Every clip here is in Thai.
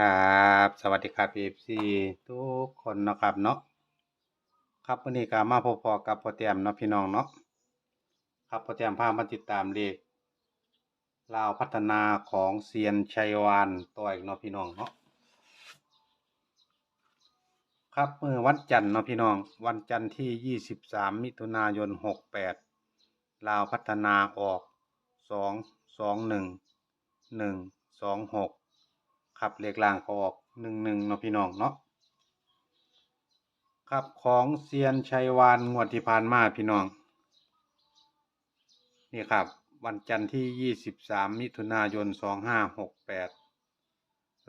ครับ สวัสดีครับ FC ทุกคนนะครับเนาะครับวันนี้ก็มาพบพอกับพ่อแต้มเนาะพี่น้องเนาะครับพ่อแต้มพามาติดตามเลขลาวพัฒนาของเซียนชัยวานต่ออีกเนาะพี่น้องเนาะครับเมื่อวันจันทร์เนาะพี่น้อง วันจันทร์ที่ 23 มิถุนายน 68 ลาวพัฒนาออก 2 2 1 1 2 6 ครับเลขล่างก็ออกหนึ่งหนึ่งเนาะพี่น้องเนาะครับของเซียนชัยวานงวดที่ผ่านมาพี่น้อง นี่ครับ วันจันทร์ที่ยี่สิบสามมิถุนายนสองห้าหกแปด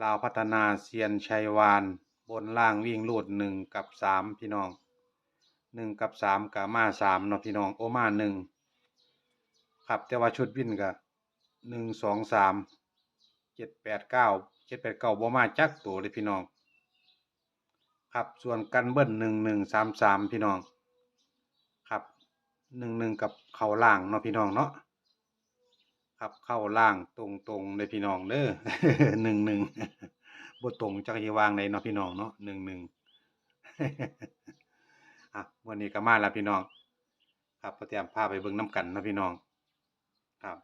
ลาวพัฒนาเซียนชัยวานบนล่างวิ่งลูดหนึ่งกับสามพี่น้องหนึ่งกับสามกับมาสามเนาะพี่น้องโอมาหนึ่งครับแต่ว่าชุดวิ่นกับหนึ่งสองสามเจ็ดแปดเก้า เจ็ดแปดเก้าบ่มาจักตัวเลยพี่น้อง ครับส่วนกันเบิ้ลหนึ่งหนึ่งสามสามพี่น้อง ครับหนึ่งหนึ่งกับเข่าล่างเนาะพี่น้องเนาะครับเข้าล่างตรงตรงเลยพี่น้องเด้อหนึ่งหนึ่งบ่ตรงจักรยวางในเนาะพี่น้องเนาะหนึ่งหนึ่งอะวันนี้ก็มาแล้วพี่น้อง ครับเตรียมพาไปเบิ่งน้ำกันนะพี่น้อง ครับ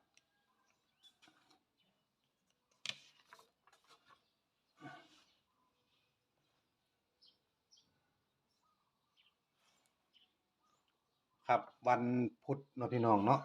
วันพุธเนาะพี่น้องเนาะ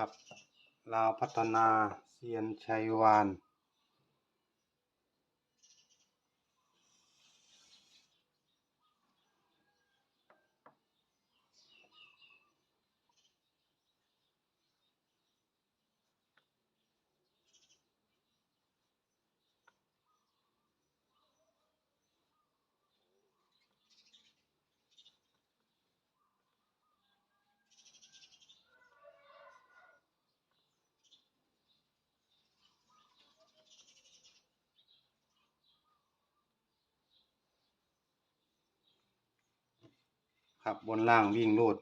ครับลาวพัฒนาเซียนชัยวาน ครับ บนล่างวิ่งรูด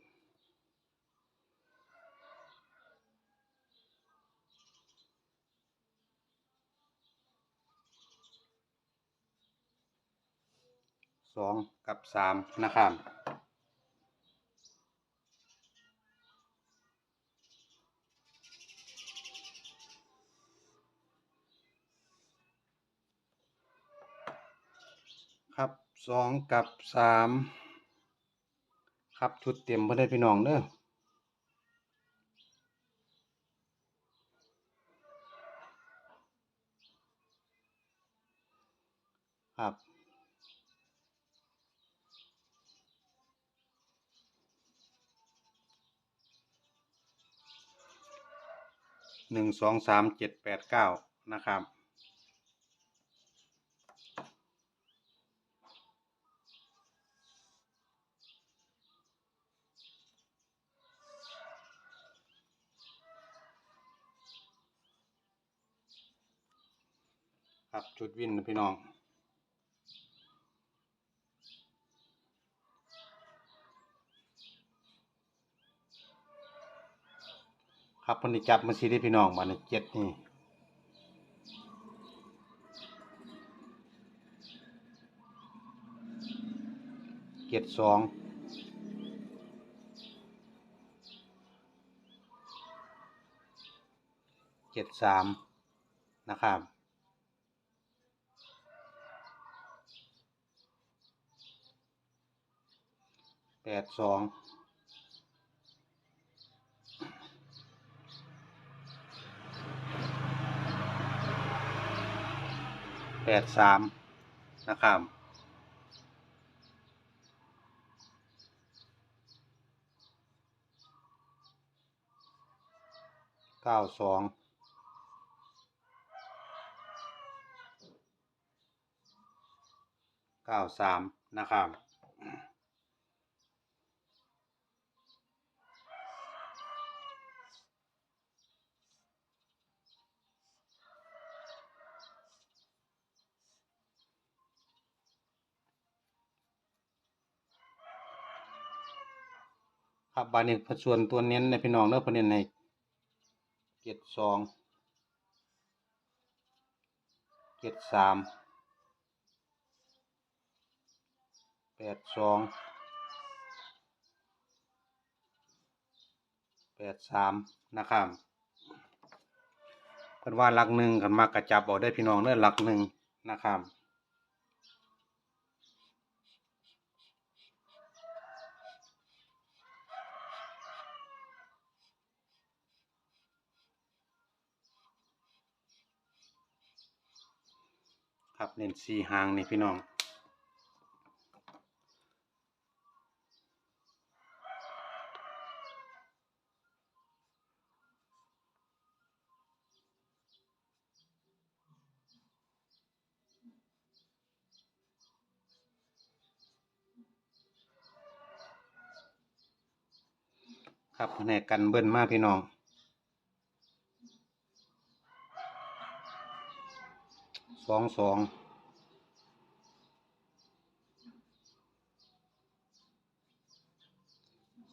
สองกับสามนะครับครับสองกับสาม ครับชุดเต็มเพื่อนพี่น้องเด้อครับหนึ่งสองสามเจ็ดแปดเก้านะครับ ครับชุดวินนะพี่น้อง ครับเพนได้จับมาสีได้พี่น้องมาในเจ็ดนี่เจ็ดสองเจ็ดสามนะครับ แปดสองแปดสามนะครับเก้าสองเก้าสามนะครับ ครับบานนี้ส่วนตัวเน้นในพี่น้องเด้อเพเน้นในเจ็ดสองเจ็ดสามแปดสองแปดสามนะครับเพิ่อนว่าหลักหนึ่งกันมากระจับเอาได้พี่น้องเด้อหลักหนึ่งนะครับ ครับเน้นสี่หางนี่พี่น้องครับแผนกันเบิ้ลมากพี่น้อง สองสอง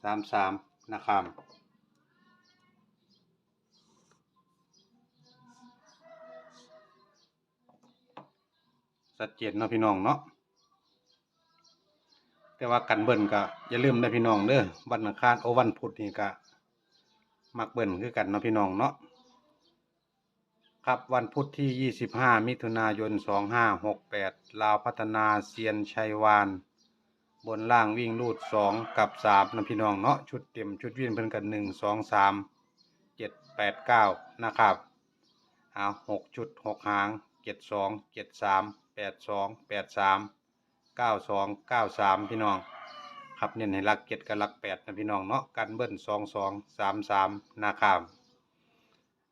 สามสามนะครับสัดเจนเนาะพี่น้องเนาะแต่ว่ากันเบิ้ลก็อย่าลืมนะพี่น้องเด้อวันอังคารโอวันพุธนี่ก็มักเบิ้ลคือกันเนาะพี่น้องเนาะ ครับวันพุธที่ 25 มิถุนายน 2568 ลาวพัฒนาเซียนชัยวาน บนล่างวิ่งลูด 2 กับ3นะพี่น้องเนาะชุดเต็มชุดวิ่งเพิ่นกัน 1 2 3 7 8 9 นะครับเอา6ชุด 6 หาง 7 2 7 3 8 2 8 3 9 2 9 3 พี่น้อง ครับเน้นให้ลัก7กับลัก8นะพี่น้องเนาะกันเบิ้ล2 2 3 3 นะครับ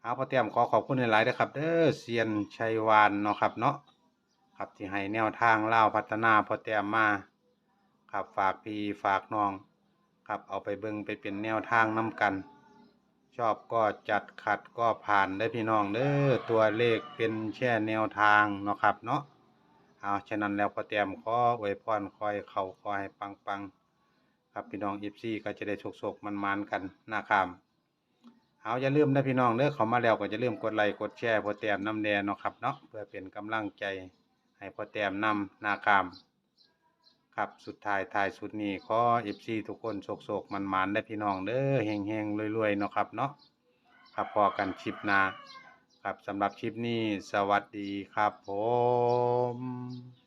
เอาพอเตรียมขอขอบคุณหลายๆนะครับ เด้อเซียนชัยวานเนาะครับเนาะครับที่ให้แนวทางเล่าพัฒนาพอเตรียมมาครับฝากพี่ฝากน้องครับเอาไปเบิ่งไปเป็นแนวทางน้ำกัน ชอบก็จัดขัดก็ผ่านได้พี่น้องเด้อตัวเลขเป็นแช่แนวทางเนาะครับเนาะเอาฉะนั้นแล้วพอเตรียมขออวยพรคอยเขาคอยปังปังๆครับพี่น้องอีฟซีก็จะได้โชคๆมันๆกันหนะครับ เอาอย่าลืมนะพี่น้องเด้อเขามาแล้วก็จะลืมกดไลค์กดแชร์พอแต้มน้ำแดงเนาะครับเนาะเพื่อเป็นกำลังใจให้พอแต้มนำนาคามครับสุดท้ายท้ายสุดนี้ขอเอฟซีทุกคนโศกโศกมันมันได้พี่น้องเด้อเฮงเฮงรวยรวยๆเนาะครับเนาะครับพอกันคลิปนาครับสำหรับคลิปนี้ สวัสดีครับผม